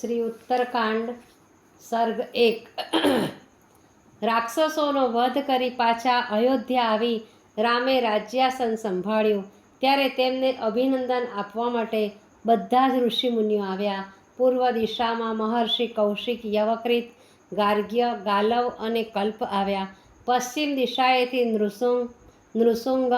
શ્રી ઉત્તરકાંડ, સર્ગ એક. રાક્ષસોનો વધ કરી પાછા અયોધ્યા આવી રામે રાજ્યાસન સંભાળ્યું. ત્યારે તેમને અભિનંદન આપવા માટે બધા જ ઋષિમુનિઓ આવ્યા. પૂર્વ દિશામાં મહર્ષિ કૌશિક યવકૃત ગાર્ગ્ય, ગાલવ અને કલ્પ આવ્યા. પશ્ચિમ દિશાએથી નૃસુંગ નૃસુંગ,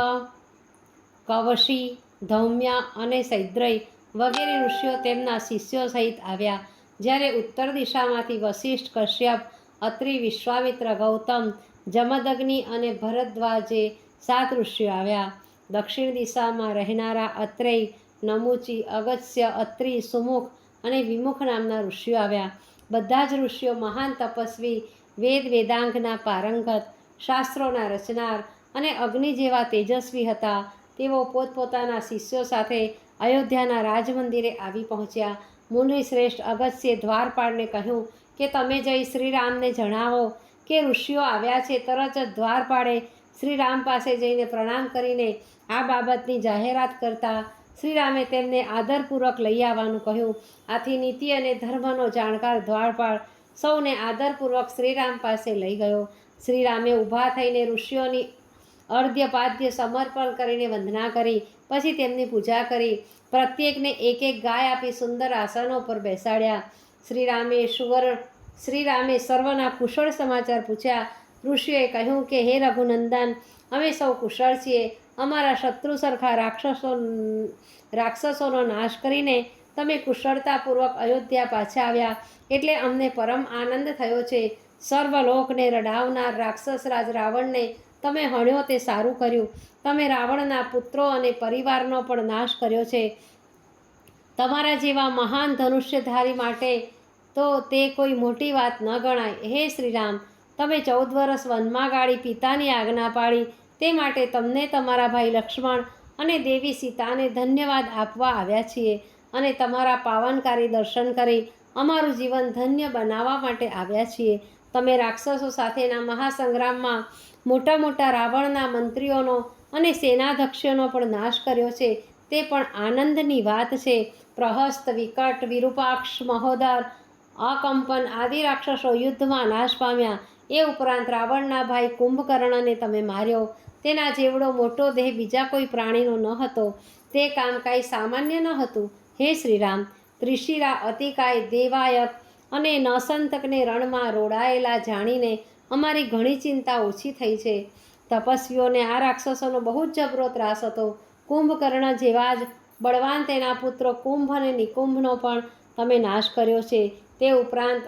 કવશી, ધૌમ્યા અને સૈદ્રય વગેરે ઋષિઓ તેમના શિષ્યો સહિત આવ્યા. જ્યારે ઉત્તર દિશામાંથી વશિષ્ઠ કશ્યપ, અત્રિ વિશ્વામિત્ર ગૌતમ, જમદગ્નિ અને ભરદ્વાજે સાત ઋષિઓ આવ્યા. દક્ષિણ દિશામાં રહેનારા અત્રેય, નમુચી અગત્ય અત્રિ, સુમુખ અને વિમુખ નામના ઋષિઓ આવ્યા. બધા જ ઋષિઓ મહાન તપસ્વી, વેદ વેદાંગના પારંગત, શાસ્ત્રોના રચનાર અને અગ્નિ જેવા તેજસ્વી હતા. તેઓ પોતપોતાના શિષ્યો સાથે અયોધ્યાના રાજમંદિરે આવી પહોંચ્યા. મુનિ શ્રેષ્ઠ અગસ્યે દ્વારપાળને કહ્યું કે તમે જઈ શ્રીરામને જણાવો કે ઋષિઓ આવ્યા છે તરત જ દ્વારપાળે શ્રીરામ પાસે જઈને પ્રણામ કરીને આ બાબતની જાહેરાત કરતા શ્રીરામે તેમને આદરપૂર્વક લઈ આવવાનું કહ્યું. આથી નીતિ અને ધર્મનો જાણકાર દ્વારપાળ સૌને આદરપૂર્વક શ્રીરામ પાસે લઈ ગયો. શ્રીરામે ઊભા થઈને ઋષિઓની અર્ધ્યપાદ્ય સમર્પણ કરીને વંદના કરી, પછી તેમની પૂજા કરી. પ્રત્યેકને એક એક ગાય આપી સુંદર આસનો પર બેસાડ્યા. શ્રીરામે સુવર્ણ શ્રીરામે સર્વના કુશળ સમાચાર પૂછ્યા. ઋષિએ કહ્યું કે, હે રઘુનંદન, અમે સૌ કુશળ છીએ. અમારા શત્રુ સરખા રાક્ષસો, રાક્ષસોનો નાશ કરીને તમે કુશળતાપૂર્વક અયોધ્યા પાછા આવ્યા. એટલે અમને પરમ આનંદ થયો છે. સર્વલોકને રડાવનાર રાક્ષસ રાજ રાવણને તમે હણ્યો તે સારું કર્યું. તમે રાવણના પુત્રો અને પરિવારનો પણ નાશ કર્યો છે. તમારા જેવા મહાન ધનુષ્યધારી માટે તો તે કોઈ મોટી વાત ન ગણાય. હે શ્રીરામ, તમે ચૌદ વર્ષ વનમાં ગાળી પિતાની આજ્ઞા પાડી તે માટે તમને તમારા ભાઈ લક્ષ્મણ અને દેવી સીતાને ધન્યવાદ આપવા આવ્યા છીએ અને તમારા પાવનકારી દર્શન કરી અમારું જીવન ધન્ય બનાવવા માટે આવ્યા છીએ. તમે રાક્ષસો સાથેના મહાસંગ્રામમાં મોટા મોટા રાવણના મંત્રીઓનો અને સેનાધ્યક્ષોનો પણ નાશ કર્યો છે. તે પણ આનંદની વાત છે. પ્રહસ્ત, વિકટ, વિરૂપાક્ષ, મહોદર, અકંપન આદિ રાક્ષસો યુદ્ધમાં નાશ પામ્યા. એ ઉપરાંત રાવણના ભાઈ કુંભકર્ણને તમે માર્યો. તેના જેવડો મોટો દેહ બીજા કોઈ પ્રાણીનો ન હતો. તે કામ કાંઈ સામાન્ય ન હતું. હે શ્રીરામ, ત્રિશિરા અતિકાય દેવાયક અને નસંતકને રણમાં રોડાયેલા જાણીને અમારી ઘણી ચિંતા ઓછી થઈ છે. તપસ્વીઓને આ રાક્ષસોનો બહુ જ જબરો ત્રાસ હતો. કુંભકર્ણ જેવા જ બળવાન તેના પુત્રો કુંભ અને નિકુંભનો પણ તમે નાશ કર્યો છે. તે ઉપરાંત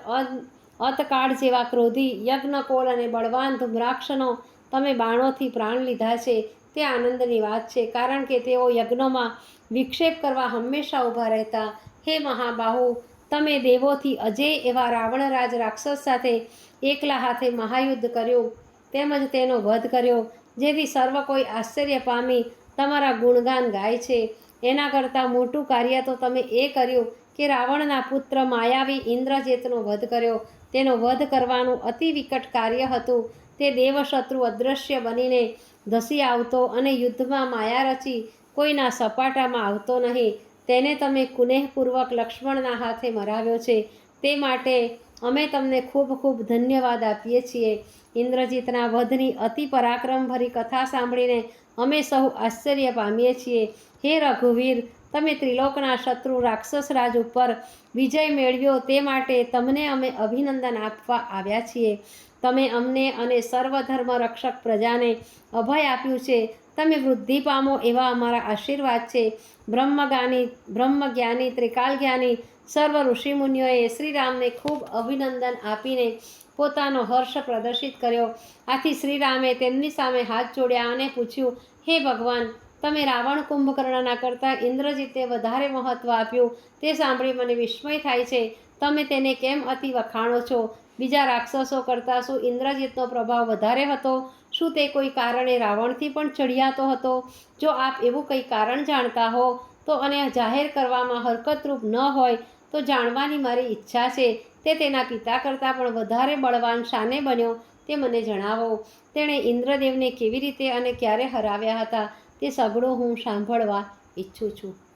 અતકાળ જેવા ક્રોધી, યજ્ઞકોલ અને બળવાન ધુમ્રાક્ષનો તમે બાણોથી પ્રાણ લીધા છે. તે આનંદની વાત છે, કારણ કે તેઓ યજ્ઞોમાં વિક્ષેપ કરવા હંમેશા ઊભા રહેતા. હે મહાબાહુ તમે દેવોથી અજય એવા રાવણરાજ રાક્ષસ સાથે એકલા હાથે મહાયુદ્ધ કર્યું, તેમજ તેનો વધ કર્યો, જેથી સર્વ કોઈ આશ્ચર્ય પામી તમારા ગુણગાન ગાય છે. એના કરતાં મોટું કાર્ય તો તમે એ કર્યું કે રાવણના પુત્ર માયાવી ઇન્દ્રજેતનો વધ કર્યો. તેનો વધ કરવાનું અતિ વિકટ કાર્ય હતું. તે દેવશત્રુ અદૃશ્ય બનીને ધસી આવતો અને યુદ્ધમાં માયા રચી કોઈના સપાટામાં આવતો નહીં. તેને તમે કુનેહપૂર્વક લક્ષ્મણના હાથે મરાવ્યો છે. તે માટે અમે તમને ખૂબ ખૂબ ધન્યવાદ આપીએ છીએ. ઇન્દ્રજીતના વધની અતિ પરાક્રમભરી કથા સાંભળીને અમે સૌ આશ્ચર્ય પામીએ છીએ. હે રઘુવીર, તમે ત્રિલોકના શત્રુ રાક્ષસ રાજ ઉપર વિજય મેળવ્યો તે માટે તમને અમે અભિનંદન આપવા આવ્યા છીએ. તમે અમને અને સર્વધર્મ રક્ષક પ્રજાને અભય આપ્યું છે. તમે વૃદ્ધિ પામો એવા અમારા આશીર્વાદ છે. બ્રહ્મગાની, બ્રહ્મજ્ઞાની, ત્રિકાલજ્ઞાની સર્વ ઋષિમુનિઓએ શ્રીરામને ખૂબ અભિનંદન આપીને પોતાનો હર્ષ પ્રદર્શિત કર્યો. આથી શ્રીરામે તેમની સામે હાથ જોડ્યા અને પૂછ્યું, હે ભગવાન, તમે રાવણ કુંભકર્ણના કરતાં ઇન્દ્રજીતે વધારે મહત્ત્વ આપ્યું. તે સાંભળી મને વિસ્મય થાય છે. તમે તેને કેમ અતિ વખાણો છો? બીજા રાક્ષસો કરતાં શું ઇન્દ્રજીતનો પ્રભાવ વધારે હતો? શું તે કોઈ કારણે રાવણથી પણ ચડિયાતો હતો? જો આપ એવું કંઈ કારણ જાણતા હો, તો અને જાહેર કરવામાં હરકતરૂપ ન હોય, તો જાણવાની મારી ઈચ્છા છે. તે તેના પિતા કરતાં પણ વધારે બળવાન શાને બન્યો, તે મને જણાવો. તેણે ઇન્દ્રદેવને કેવી રીતે અને ક્યારે હરાવ્યા હતા તે સગડો હું સાંભળવા ઈચ્છું છું.